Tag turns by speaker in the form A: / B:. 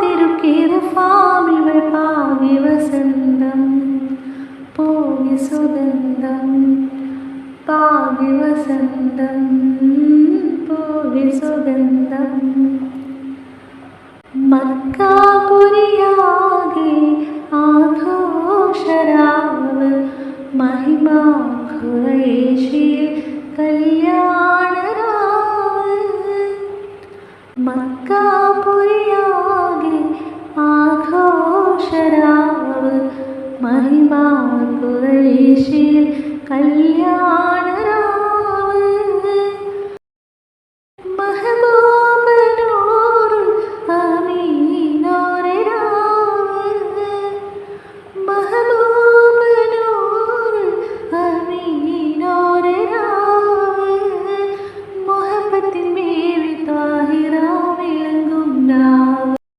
A: തിരുക്കിരഫാം ഇവൾ പാവി വസന്തം പോയി സുഗന്ധം പാവി വസന്തം പോയി സുഗന്ധം മക്കാപുരിയാകെ ആഘോഷരാവ് മഹിമ മക്കാപുരിയാകെ ആഘോഷരാവ് മഹിമാ കുറേശിൽ കല്യാണ